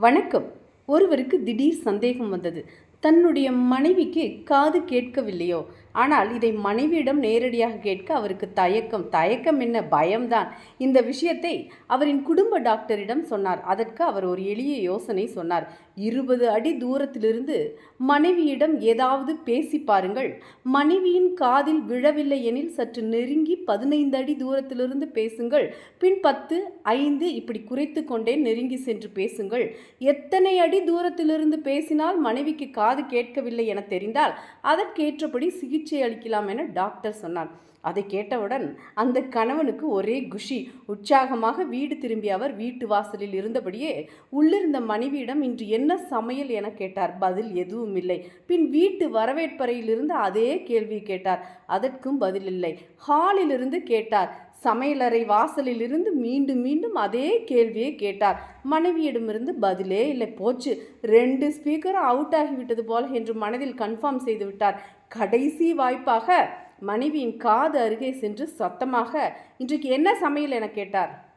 வணக்கம். ஒருவருக்கு திடீர் சந்தேகம் வந்தது. தன்னுடைய மனைவிக்கு காது கேட்கவில்லையோ? ஆனால் இதை மனைவியிடம் நேரடியாக கேட்க அவருக்கு தயக்கம். தயக்கம் என்ன? பயம்தான். இந்த விஷயத்தை அவரின் குடும்ப டாக்டரிடம் சொன்னார். அதற்கு அவர் ஒரு எளிய யோசனை சொன்னார். இருபது அடி தூரத்திலிருந்து மனைவியிடம் ஏதாவது பேசி பாருங்கள். மனைவியின் காதில் விழவில்லை எனில் சற்று நெருங்கி பதினைந்து அடி தூரத்திலிருந்து பேசுங்கள். பின் பத்து ஐந்து இப்படி குறைத்து கொண்டே நெருங்கி சென்று பேசுங்கள். எத்தனை அடி தூரத்திலிருந்து பேசினால் மனைவிக்கு காது கேட்கவில்லை என தெரிந்தால் அதற்கேற்றபடி சிகிச்சை அளிக்கலாம் என டாக்டர் சொன்னார். அதை கேட்டவுடன் அந்த கணவனுக்கு ஒரே குஷி. உற்சாகமாக வீடு திரும்பிய அவர் வீட்டு வாசலில் இருந்தபடியே உள்ளிருந்த மனைவியிடம் இன்று என்ன சமையல் என கேட்டார். பதில் எதுவும் இல்லை. பின் வீட்டு வரவேற்பறையிலிருந்து அதே கேள்வி கேட்டார். அதற்கும் பதில் இல்லை. ஹாலிலிருந்து கேட்டார். சமையலறை வாசலில் இருந்து மீண்டும் மீண்டும் அதே கேள்வியை கேட்டார். மனைவியிடமிருந்து பதிலே இல்லை. போச்சு. ரெண்டு ஸ்பீக்கரும் அவுட் ஆகிவிட்டது போல என்று மனதில் கன்ஃபார்ம் செய்து விட்டார். கடைசி வாய்ப்பாக மனைவியின் காது அருகே சென்று சத்தமாக இன்றைக்கு என்ன சமையல்? என கேட்டார்.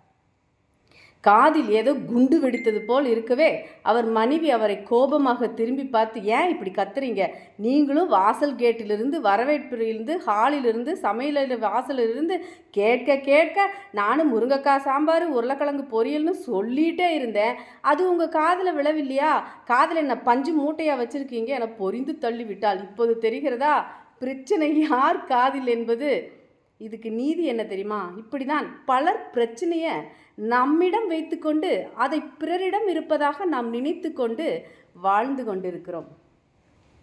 காதில் ஏதோ குண்டு வெடித்தது போல் இருக்கவே அவர் மனைவி அவரை கோபமாக திரும்பி பார்த்து ஏன் இப்படி கத்துறீங்க? நீங்களும் வாசல் கேட்டிலிருந்து வரவேற்பிலிருந்து ஹாலிலிருந்து சமையல் வாசலிலிருந்து கேட்க கேட்க நானும் முருங்கைக்காய் சாம்பார் உருளைக்கிழங்கு பொரியல்னு சொல்லிகிட்டே இருந்தேன். அது உங்கள் காதில் விழவில்லையா? காதில் என்ன பஞ்சு மூட்டையாக வச்சுருக்கீங்க? என பொரிந்து தள்ளி விட்டால் இப்போது தெரிகிறதா? பிரச்சனை யார் காதில் என்பது? இதுக்கு நீதி என்ன தெரியுமா? இப்படிதான் பலர் பிரச்சனையை நம்மிடம் வைத்துக்கொண்டு அதை பிறரிடம் இருப்பதாக நாம் நினைத்து கொண்டு வாழ்ந்து கொண்டிருக்கிறோம்.